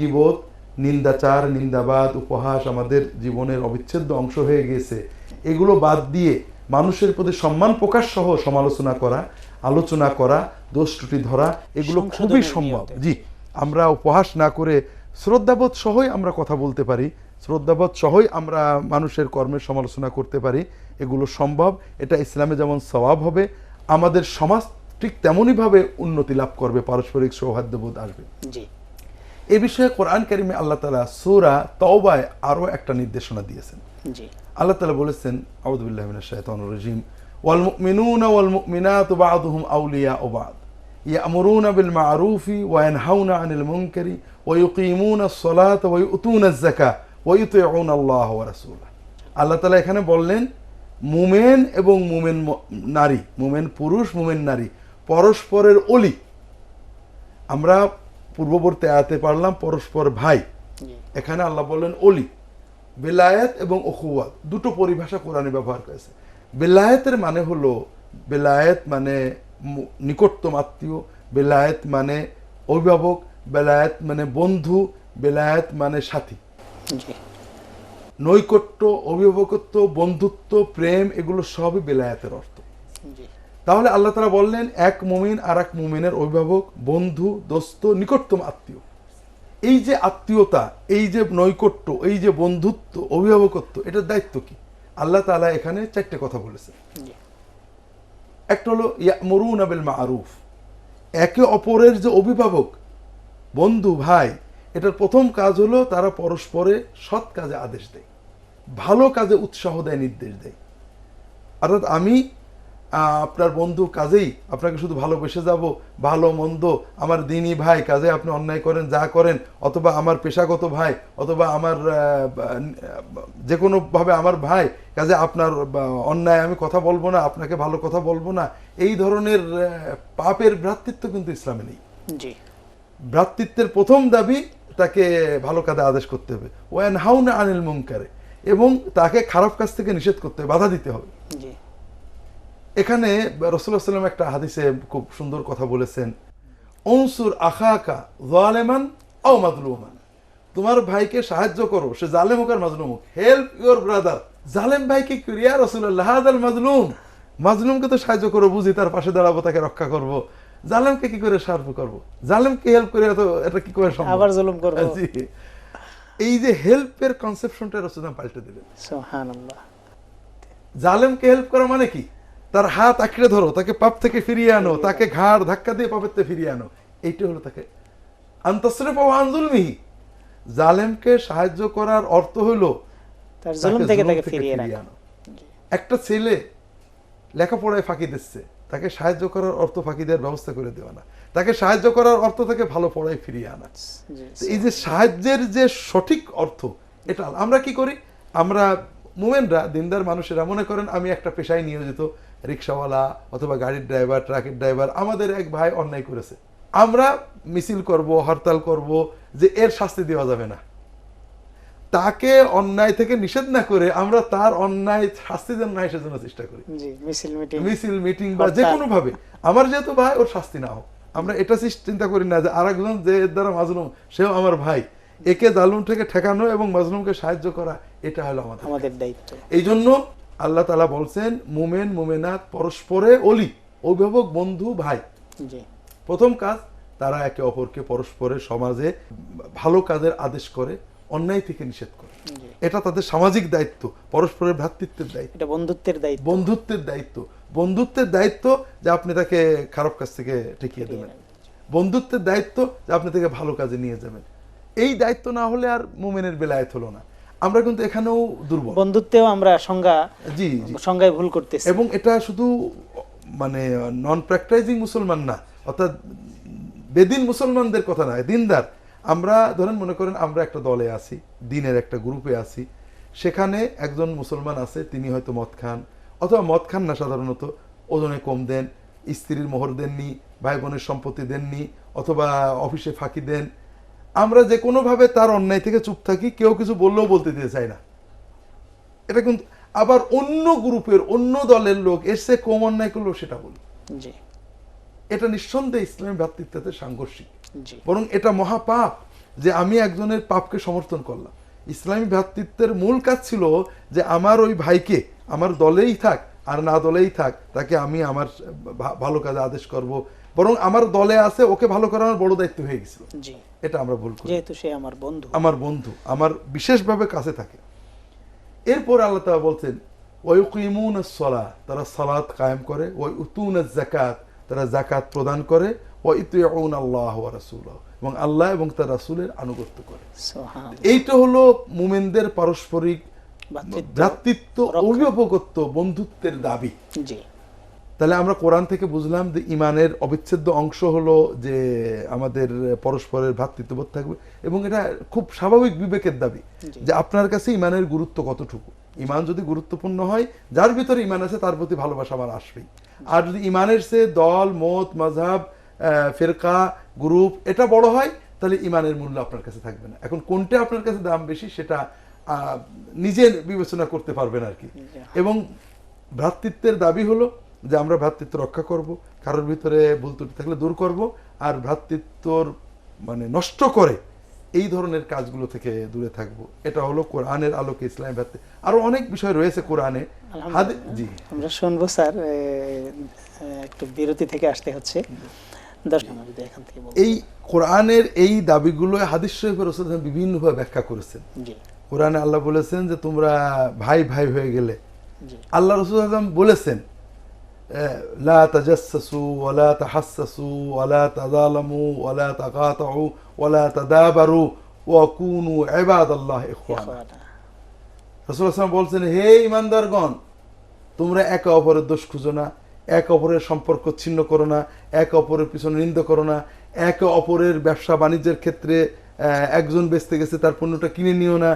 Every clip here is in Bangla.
গিবত নিন্দাচার নিন্দাবাদ উপহাস আমাদের জীবনের অবিচ্ছেদ্য অংশ হয়ে গেছে। এগুলো বাদ দিয়ে মানুষের প্রতি সম্মান প্রকাশ সহ সমালোচনা করা আলোচনা করা দোষ ত্রুটি ধরা এগুলো খুবই সম্ভব। জি আমরা উপহাস না করে শ্রদ্ধাবোধ সহই আমরা কথা বলতে পারি শ্রদ্ধাবোধ সহই আমরা মানুষের কর্মের সমালোচনা করতে পারি এগুলো সম্ভব। এটা ইসলামে যেমন সওয়াব হবে আমাদের সমাজ ঠিক তেমনইভাবে উন্নতি লাভ করবে পারস্পরিক সৌহার্দ্যবোধ আসবে। জি। এ বিষয়ে কোরআন কারিমে আল্লাহ তালা সুরা তওবায় আরও একটা নির্দেশনা দিয়েছেন। আল্লাহ তালা বলেছেন আউদুল্লাহ শাইতানির রাজিম। ওয়াল মুমিনুনা ওয়াল মুমিনাতু বা'দুহুম আউলিয়াউ বা'দ। ইয়ামুরুনা বিল মা'রুফি ওয়া ইয়ানহাউনা আনিল মুনকারি ওয়া ইউকিমুনা আস-সালাতা ওয়া ইউতুনা আয-যাকা ওয়া আল্লাহ তাআলা এখানে বললেন মুমেন এবং মুমেন নারী মুমেন পুরুষ মুমেন নারী পরস্পরের অলি। আমরা পূর্ববর্তী আয়াতে পারলাম পরস্পর ভাই। এখানে আল্লাহ বললেন অলি বেলায়েত এবং অখুয়াত দুটো পরিভাষা কোরআনে ব্যবহার করেছে। বেলায়েতের মানে হলো বেলায়েত মানে নিকটতম আত্মীয় বেলায়েত মানে অভিভাবক বেলায়েত মানে বন্ধু বেলায়েত মানে সাথী। নৈকট্য অভিভাবকত্ব বন্ধুত্ব প্রেম এগুলো সবই বেলায়েতের অর্থ। তাহলে আল্লাহ তারা বললেন এক মুমিন আর এক মুমিনের অভিভাবক বন্ধু দোস্ত নিকটতম আত্মীয়। এই যে আত্মীয়তা এই যে নৈকট্য এই যে বন্ধুত্ব অভিভাবকত্ব এটার দায়িত্ব কি? আল্লাহ তাআলা এখানে চারটে কথা বলেছেন। একটা হলো ইয়ামরুন মা আরুফ একে অপরের যে অভিভাবক বন্ধু ভাই এটার প্রথম কাজ হলো তারা পরস্পরে সৎ কাজে আদেশ দেয়। ভালো কাজে উৎসাহ দেয় নির্দেশ দেয়। অর্থাৎ আমি আপনার বন্ধু কাজেই আপনাকে শুধু ভালোবেসে যাব ভালো মন্দ আমার দিনী ভাই কাজে আপনি অন্যায় করেন যা করেন অথবা আমার পেশাগত ভাই অথবা আমার যে কোনোভাবে আমার ভাই কাজে আপনার অন্যায় আমি কথা বলব না আপনাকে ভালো কথা বলব না। এই ধরনের পাপের ভ্রাতৃত্ব কিন্তু ইসলামে নেই। ভ্রাতৃত্বের প্রথম দাবি তাকে ভালো কাজে আদেশ করতে হবে। ওয়ান হাউনা আনিল মুনকারে। এবং তাকে খারাপ কাজ থেকে নিষেধ করতে হবে বাধা দিতে হবে। জি। এখানে রসুল্লাহ সাল্লাম একটা হাদিসে খুব সুন্দর কথা বলেছেন অনসুর আখাকা জালেমান ও মাজলুমান। তোমার ভাইকে সাহায্য করো সে জালেম হোক আর মাজলুম হোক। হেল্প ইউর ব্রাদার জালেম ভাইকে করিয়া রসুল্লাহ হাদাল মাজলুম। মাজলুমকে তো সাহায্য করো বুঝি তার পাশে দাঁড়াবো তাকে রক্ষা করব। জালেমকে কি করে সাহায্য করব? জালেমকে হেল্প করে তো এটা কি করে সম্ভব? আবার জুলুম করব। জি। এই যে হেল্পের কনসেপশনটা রসুলাম পাল্টে দিলেন। সুবহানাল্লাহ। জালেমকে হেল্প করা মানে কি? তার হাত আঁকড়ে ধরো তাকে পাপ থেকে ফিরিয়ে আনো তাকে ঘাড় ধাক্কা দিয়ে পাপের থেকে ফিরিয়ে আনো। এইটা হলো তাকে। আন্তঃসরে পাওয়া আঞ্জুলমিহি জালেমকে সাহায্য করার অর্থ হলো তার জুলুম থেকে তাকে ফিরিয়ে আনো। একটা ছেলে লেখাপড়ায় ফাঁকি দিচ্ছে তাকে সাহায্য করার অর্থ ফাঁকি দেওয়ার ব্যবস্থা করে দেওয়া না। তাকে সাহায্য করার অর্থ তাকে ভালো পড়ায় ফিরিয়ে আনা। এই যে সাহায্যের যে সঠিক অর্থ এটা আমরা কি করি? আমরা মুমেনরা দিনদার মানুষেরা মনে করেন আমি একটা পেশায় নিয়োজিত রিক্সাওয়ালা অথবা গাড়ির ড্রাইভার ট্রাকের ড্রাইভার আমাদের এক ভাই অন্যায় করেছে। আমরা মিছিল করব হরতাল করব যে এর শাস্তি দেওয়া যাবে না। তাকে অন্যায় থেকে নিষেধ না করে আমরা তার অন্যায় শাস্তি যেন না সেজন্য চেষ্টা করি। মিছিল মিটিং। বা যে কোনো ভাবে আমার যেহেতু ভাই ওর শাস্তি না হোক। আমরা এটা চিন্তা করি না যে আর একজন যে এর দ্বারা মাজলুম সেও আমার ভাই। একে জালুম থেকে ঠেকানো এবং মাজলুমকে সাহায্য করা এটা হলো আমাদের আমাদের দায়িত্ব। এই জন্য আল্লাহ তালা বলছেন মুমেন মুমেনাত পরস্পরে অলি অভিভাবক বন্ধু ভাই। প্রথম কাজ তারা একে অপরকে পরস্পরের সমাজে ভালো কাজের আদেশ করে অন্যায় থেকে নিষেধ করে। এটা তাদের সামাজিক দায়িত্ব পরস্পরের ভ্রাতৃত্বের দায়িত্ব। এটা বন্ধুত্বের দায়িত্ব। বন্ধুত্বের দায়িত্ব। বন্ধুত্বের দায়িত্ব যে আপনি তাকে খারাপ কাজ থেকে ঠেকিয়ে দেবেন। বন্ধুত্বের দায়িত্ব যে আপনি তাকে ভালো কাজে নিয়ে যাবেন। এই দায়িত্ব না হলে আর মোমেনের বেলায়েত হলো না। আমরা কিন্তু এখানেও দুর্বল। বন্ধুত্বেও আমরা সংজ্ঞা জি জি। সংজ্ঞায় ভুল করতেছি। এবং এটা শুধু মানে নন প্র্যাকটাইজিং মুসলমান না অর্থাৎ বেদিন মুসলমানদের কথা নয় দিনদার। আমরা ধরেন মনে করেন আমরা একটা দলে আছি দিনের একটা গ্রুপে আছি। সেখানে একজন মুসলমান আছে তিনি হয়তো মদ খান অথবা মদ খান না সাধারণত ওজনে কম দেন স্ত্রীর মোহর দেননি ভাই বোনের সম্পত্তি দেননি অথবা অফিসে ফাঁকি দেন আমরা যে কোনোভাবে তার অন্যায় থেকে চুপ থাকি কেউ কিছু বললেও বলতে দিতে চায় না। এটা কিন্তু আবার অন্য গ্রুপের অন্য দলের লোক এসে কম অন্যায় করল সেটা বলি। এটা নিঃসন্দেহে ইসলামী ভ্রাতৃত্বের সাংঘর্ষিক। বরং এটা মহাপাপ যে আমি একজনের পাপকে সমর্থন করলাম। ইসলামী ভ্রাতৃত্বের মূল কাজ ছিল যে আমার ওই ভাইকে আমার দলেই থাক আর না দলেই থাক তাকে আমি আমার ভালো কাজে আদেশ করব বরং আমার দলে আছে ওকে ভালো করা আমার বড় দায়িত্ব হয়ে গেছিল। এটা আমরা ভুল করি। যেহেতু সে আমার বন্ধু। আমার বন্ধু আমার বিশেষভাবে কাছে থাকে। এরপর আল্লাহ তাআলা বলছেন ওয়ুকিমুন সলা তারা সালাত কায়েম করে ওই উতুন জাকাত তারা জাকাত প্রদান করে ও ইতুন আল্লাহ রাসুল এবং আল্লাহ এবং তার রাসূলের আনুগত্য করে। এইটা হলো মুমিনদের পারস্পরিক ভ্রাতৃত্ব। অভিভাবকত্ব বন্ধুত্বের দাবি। জি। তাহলে আমরা কোরআন থেকে বুঝলাম যে ইমানের অবিচ্ছেদ্য অংশ হলো যে আমাদের পরস্পরের ভ্রাতৃত্ববোধ থাকবে এবং এটা খুব স্বাভাবিক বিবেকের দাবি যে আপনার কাছে ইমানের গুরুত্ব কতটুকু? ইমান যদি গুরুত্বপূর্ণ হয় যার ভিতরে ইমান আছে তার প্রতি ভালোবাসা আমার আসবেই। আর যদি ইমানের সে দল মত মজাব ফেরকা গ্রুপ এটা বড় হয় তাহলে ইমানের মূল্য আপনার কাছে থাকবে না। এখন কোনটা আপনার কাছে দাম বেশি সেটা নিজের বিবেচনা করতে পারবেন আর কি। এবং ভ্রাতৃত্বের দাবি হলো যে আমরা ভ্রাতৃত্ব রক্ষা করব কারোর ভিতরে ভুল ত্রুটি থাকলে দূর করব আর ভ্রাতৃত্বর মানে নষ্ট করে এই ধরনের কাজগুলো থেকে দূরে থাকব। এটা হলো কোরআনের আলোকে ইসলাম ভ্রাতৃ আরও অনেক বিষয় রয়েছে কোরআনে। জি। আমরা শুনব স্যার একটু বিরতি থেকে আসতে হচ্ছে। এই কোরআনের এই দাবিগুলো হাদিস শরীফের রসুল বিভিন্নভাবে ব্যাখ্যা করেছেন। কোরআনে আল্লাহ বলেছেন যে তোমরা ভাই ভাই হয়ে গেলে। আল্লাহ রসুল বলেছেন তাজাসসু ওয়ালা তাহাসসু ওয়ালা তাযালামু ওয়ালা তাকাতাউ ওয়ালা তাদাবারু ওয়া কুনু ইবাদাল্লাহ ইখওয়ানা ইখওয়ানা। রাসূল আসলাম বলছেন হে ইমানদারগণ তোমরা একে অপরের দোষ খুঁজো না একে অপরের সম্পর্ক ছিন্ন করো না একে অপরের পিছনে নিন্দা করো না একে অপরের ব্যবসা বাণিজ্যের ক্ষেত্রে একজন বেচতে গেছে তার পণ্যটা কিনে নিও না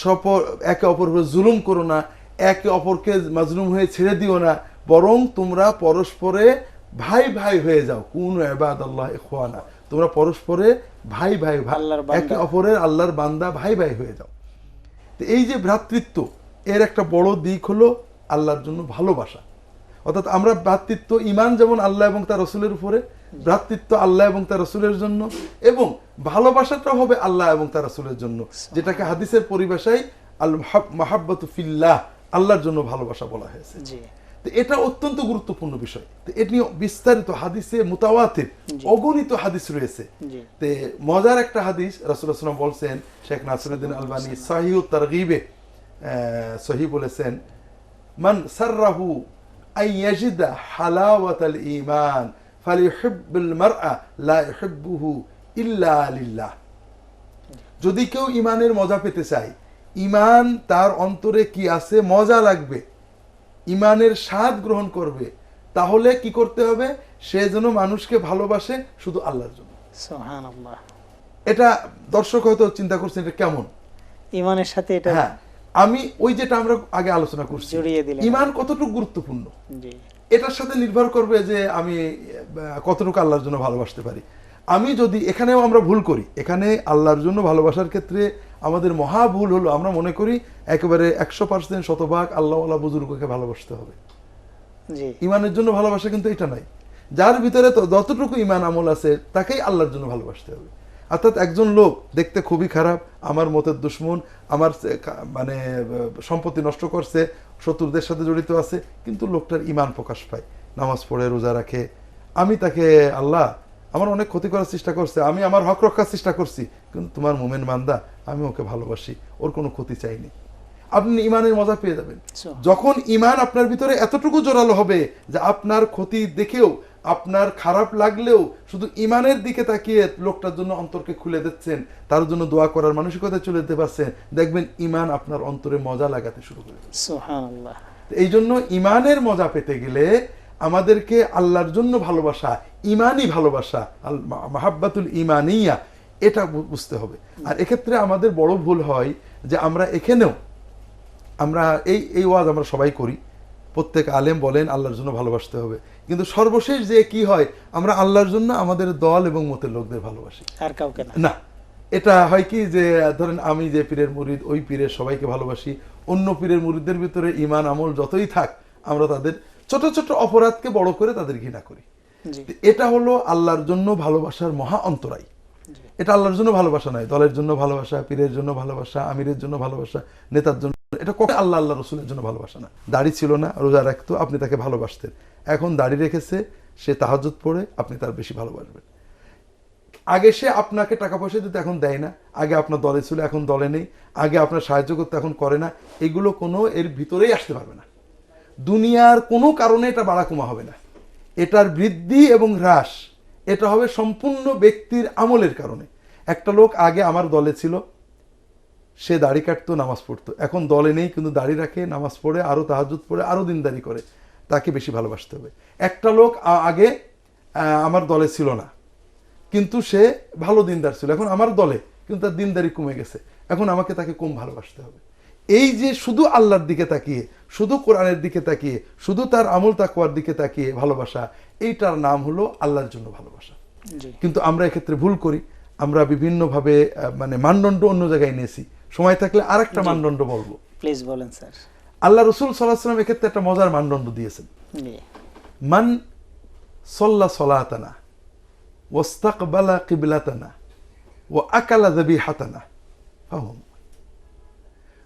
সপ একে অপরের উপর জুলুম করো না একে অপরকে মাজলুম হয়ে ছেড়ে দিও না বরং তোমরা পরস্পরে ভাই ভাই হয়ে যাও। কোন এবাদ আল্লাহ ইখওয়ানা। তোমরা পরস্পরে ভাই ভাই। একে অপরের আল্লাহর বান্দা ভাই ভাই হয়ে যাও। তো এই যে ভ্রাতৃত্ব এর একটা বড় দিক হলো আল্লাহর জন্য ভালোবাসা। অর্থাৎ আমরা ভ্রাতৃত্ব ইমান যেমন আল্লাহ এবং তার রসুলের উপরে ভ্রাতৃত্ব আল্লাহ এবং তার রসুলের জন্য এবং ভালোবাসাটা হবে আল্লাহ এবং তার রসুলের জন্য। যেটাকে হাদিসের পরিভাষায় আল মাহাব্বত ফিল্লাহ আল্লাহর জন্য ভালোবাসা বলা হয়েছে। এটা অত্যন্ত গুরুত্বপূর্ণ বিষয়। এটি নিয়ে বিস্তারিত হাদিসে মোতাওয়াতির অগণিত হাদিস রয়েছে। তে মজার একটা হাদিস রাসুলাম বলছেন শেখ নাসিরুদ্দিন আলবানী সাহিউ তারগিবে সহি বলেছেন মান সাররাহু আই ইয়াজিদা হালাওয়াতাল ঈমান ফালিউহিব্বুল মারআ লা ইউহিব্বুহু ইল্লা লিল্লাহ। যদি কেউ ইমানের মজা পেতে চায় ইমান তার অন্তরে কি আছে মজা লাগবে? ইমানের স্বাদ গ্রহণ করবে তাহলে কি করতে হবে? সে যেন মানুষকে ভালোবাসে শুধু আল্লাহর জন্য। এটা দর্শক হয়তো চিন্তা করছেন এটা কেমন? ইমানের সাথে এটা হ্যাঁ আমি ওই যেটা আমরা আগে আলোচনা করছি ইমান কতটুকু গুরুত্বপূর্ণ? এটার সাথে নির্ভর করবে যে আমি কতটুকু আল্লাহর জন্য ভালোবাসতে পারি। আমি যদি এখানেও আমরা ভুল করি এখানে আল্লাহর জন্য ভালোবাসার ক্ষেত্রে আমাদের মহা ভুল হলো আমরা মনে করি একেবারে একশো পার্সেন্ট শতভাগ আল্লাহ আল্লাহ বুজুর্গকে ভালোবাসতে হবে। ইমানের জন্য ভালোবাসা কিন্তু এটা নাই যার ভিতরে তো যতটুকু ইমান আমল আছে তাকেই আল্লাহর জন্য ভালোবাসতে হবে। অর্থাৎ একজন লোক দেখতে খুবই খারাপ আমার মতের দুশ্মন আমার মানে সম্পত্তি নষ্ট করছে শত্রুদের সাথে জড়িত আছে কিন্তু লোকটার ইমান প্রকাশ পায়। নামাজ পড়ে রোজা রাখে। আমি তাকে আল্লাহ আমার অনেক ক্ষতি করার চেষ্টা করছে আমি আমার হক রক্ষার চেষ্টা করছি কিন্তু তোমার মোমেন বান্দা আমি ওকে ভালোবাসি ওর কোনো ক্ষতি চাইনি। আপনি ইমানের মজা পেয়ে যাবেন। যখন ইমান আপনার ভিতরে এতটুকু জোরালো হবে যে আপনার ক্ষতি দেখেও আপনার খারাপ লাগলেও শুধু ইমানের দিকে তাকিয়ে লোকটার জন্য অন্তরকে খুলে দিচ্ছেন তার জন্য দোয়া করার মানসিকতা চলে যেতে পারছেন দেখবেন ইমান আপনার অন্তরে মজা লাগাতে শুরু করে এই জন্য ইমানের মজা পেতে গেলে আমাদেরকে আল্লাহর জন্য ভালোবাসা ইমানই ভালোবাসা আল মাহাব্বাতুল ইমানিয়া এটা বুঝতে হবে। আর এক্ষেত্রে আমাদের বড় ভুল হয় যে আমরা এখানেও আমরা এই এই ওয়াজ আমরা সবাই করি। প্রত্যেক আলেম বলেন আল্লাহর জন্য ভালোবাসতে হবে। কিন্তু সর্বশেষ যে কি হয় আমরা আল্লাহর জন্য আমাদের দল এবং মতের লোকদের ভালোবাসি। আর কাউকে না। না। এটা হয় কি যে ধরেন আমি যে পীরের মুরিদ ওই পীরের সবাইকে ভালোবাসি। অন্য পীরের মুরিদদের ভিতরে ইমান আমল যতই থাক আমরা তাদের ছোট ছোট অপরাধকে বড় করে তাদের ঘৃণা করি। এটা হলো আল্লাহর জন্য ভালোবাসার মহা অন্তরাই এটা আল্লাহর জন্য ভালোবাসা নয় দলের জন্য ভালোবাসা পীরের জন্য ভালোবাসা আমিরের জন্য ভালোবাসা নেতার জন্য এটা কখন আল্লাহ আল্লাহ রসুলের জন্য ভালোবাসা না। দাড়ি ছিল না রোজা রাখতো আপনি তাকে ভালোবাসতেন। এখন দাড়ি রেখেছে সে তাহাজুদ পড়ে আপনি তার বেশি ভালোবাসবেন। আগে সে আপনাকে টাকা পয়সা দিতে এখন দেয় না। আগে আপনার দলে ছিল এখন দলে নেই। আগে আপনার সাহায্য করতে এখন করে না। এগুলো কোনো এর ভিতরেই আসতে পারবে না। দুনিয়ার কোনো কারণে এটা বাড়া কমা হবে না। এটার বৃদ্ধি এবং হ্রাস, এটা হবে সম্পূর্ণ ব্যক্তির আমলের কারণে। একটা লোক আগে আমার দলে ছিল, সে দাড়ি কাটতো, নামাজ পড়তো। এখন দলে নেই, কিন্তু দাড়ি রাখে, নামাজ পড়ে আরও তাহাজুদ পড়ে আরও দিনদারি করে। তাকে বেশি ভালোবাসতে হবে। একটা লোক আগে আমার দলে ছিল না, কিন্তু সে ভালো দিনদার ছিল। এখন আমার দলে, কিন্তু তার দিনদারি কমে গেছে। এখন আমাকে তাকে কম ভালোবাসতে হবে। এই যে শুধু আল্লাহর দিকে তাকিয়ে শুধু কোরআনের দিকে তাকিয়ে শুধু তার আমল তাকুয়ার দিকে তাকিয়ে ভালোবাসা এইটার নাম হলো আল্লাহর জন্য ভালোবাসা। কিন্তু আমরা এক্ষেত্রে ভুল করি। আমরা বিভিন্নভাবে মানে মানদণ্ড অন্য জায়গায় নিয়েছি। সময় থাকলে আরেকটা মানদণ্ড বলব। প্লিজ বলেন স্যার। আল্লাহ রসুল সাল্লাহাম এক্ষেত্রে একটা মজার মানদণ্ড দিয়েছেন। মান সল্লা সলাতানা ওস্তাকবালা কিবলাতানা ও আকালা দেবী হাতানা ফাহুম।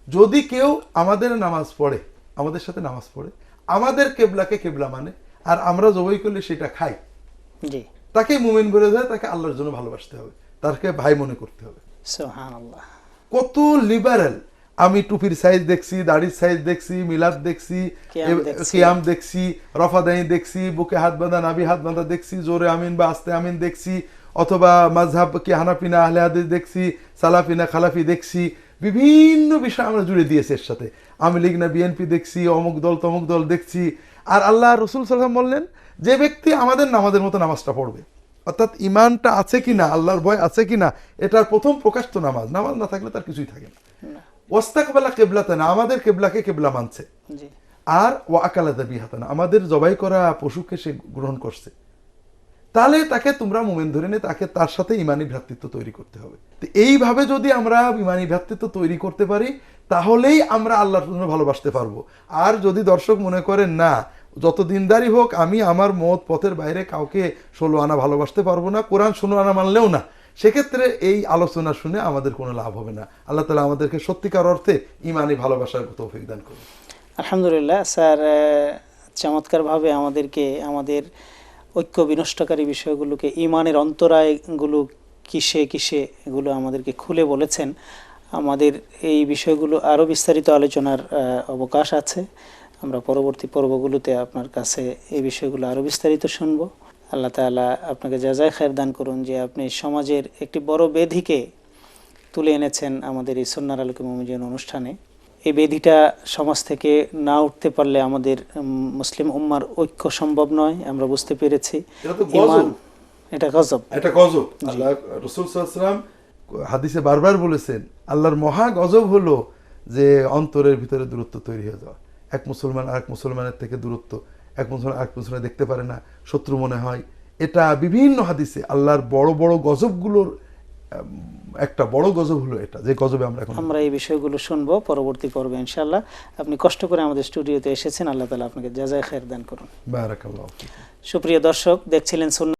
যদি কেউ আমাদের নামাজ পড়ে আমাদের সাথে নামাজ পড়ে আমাদের কেবলাকে কেবলা মানে আর আমরা জবাই করলে সেটা খাই তাকে মুমিন বলে দেয় তাকে আল্লাহর জন্য ভালোবাসতে হবে তাকে ভাই মনে করতে হবে। কত লিবারেল আমি টুপির সাইজ দেখছি দাড়ির সাইজ দেখছি মিলাদ দেখছি কিয়াম এ- দেখছি। কিয়াম দেখছি রফাদাই দেখছি বুকে হাত বাঁধা নাভি হাত বাঁধা দেখছি জোরে আমিন বা আস্তে আমিন দেখছি অথবা মাঝহাব কি হানাফিনা আহলে হাদিস দেখছি সালাফিনা খালাফি দেখছি বিভিন্ন বিষয় আমরা জুড়ে দিয়েছি এর সাথে। আমি লীগ না বিএনপি দেখছি অমুক দল তমুক দল দেখছি। আর আল্লাহ রসুল সাল্লাম বললেন যে ব্যক্তি আমাদের নামাজের মতো নামাজটা পড়বে। অর্থাৎ ইমানটা আছে কিনা আল্লাহর ভয় আছে কিনা এটার প্রথম প্রকাশ তো নামাজ। নামাজ না থাকলে তার কিছুই থাকে না। না, ওস্তাকবেলা কেবলাতে না আমাদের কেবলাকে কেবলা মানছে। আর ও আকালা দাবি হাতানা আমাদের জবাই করা পশুকে সে গ্রহণ করছে। তাহলে তাকে তোমরা মোমেন ধরে নিয়ে তাকে তার সাথে ইমানি ভ্রাতৃত্ব তৈরি করতে হবে। তো এইভাবে যদি আমরা ইমানি ভ্রাতৃত্ব তৈরি করতে পারি, তাহলেই আমরা আল্লাহর জন্য ভালোবাসতে পারব। আর যদি দর্শক মনে করেন না, যত দিনদারি হোক, আমি আমার মত পথের বাইরে কাউকে ষোলো আনা ভালোবাসতে পারব না, কোরআন ষোলো আনা মানলেও না। সেক্ষেত্রে এই আলোচনা শুনে আমাদের কোনো লাভ হবে না। আল্লাহ তালা আমাদেরকে সত্যিকার অর্থে ইমানি ভালোবাসার তৌফিক দান করুন। আলহামদুলিল্লাহ, স্যার চমৎকারভাবে আমাদেরকে, আমাদের ঐক্য বিনষ্টকারী বিষয়গুলোকে, ইমানের অন্তরায়গুলো কিসে কিসে এগুলো আমাদেরকে খুলে বলেছেন। আমাদের এই বিষয়গুলো আরও বিস্তারিত আলোচনার অবকাশ আছে। আমরা পরবর্তী পর্বগুলোতে আপনার কাছে এই বিষয়গুলো আরও বিস্তারিত শুনব। আল্লাহ তাআলা আপনাকে যাজায় খায়ের দান করুন যে আপনি সমাজের একটি বড় বেধিকে তুলে এনেছেন আমাদের এই সন্ন্যার আলোকে মমিজন অনুষ্ঠানে। এই বেধিটা সমাজ থেকে না উঠতে পারলে আমাদের মুসলিম উম্মার ঐক্য সম্ভব নয় আমরা বুঝতে পেরেছি। এটা গজব। এটা গজব। আল্লাহ রসুল সাল্লাম হাদিসে বারবার বলেছেন আল্লাহর মহা গজব হলো যে অন্তরের ভিতরে দূরত্ব তৈরি হয়ে যাওয়া। এক মুসলমান আরেক মুসলমানের থেকে দূরত্ব এক মুসলমান আরেক মুসলমান দেখতে পারে না শত্রু মনে হয়। এটা বিভিন্ন হাদিসে আল্লাহর বড় বড় গজবগুলোর একটা বড় গজব হলো এটা যে গজবে আমরা এখন আমরা এই বিষয়গুলো শুনব পরবর্তী পর্বে ইনশাআল্লাহ আপনি কষ্ট করে আমাদের স্টুডিওতে এসেছেন আল্লাহ তালা আপনাকে জাযায়ে খায়ের দান করুন বারাকাল্লাহ। সুপ্রিয় দর্শক দেখছিলেন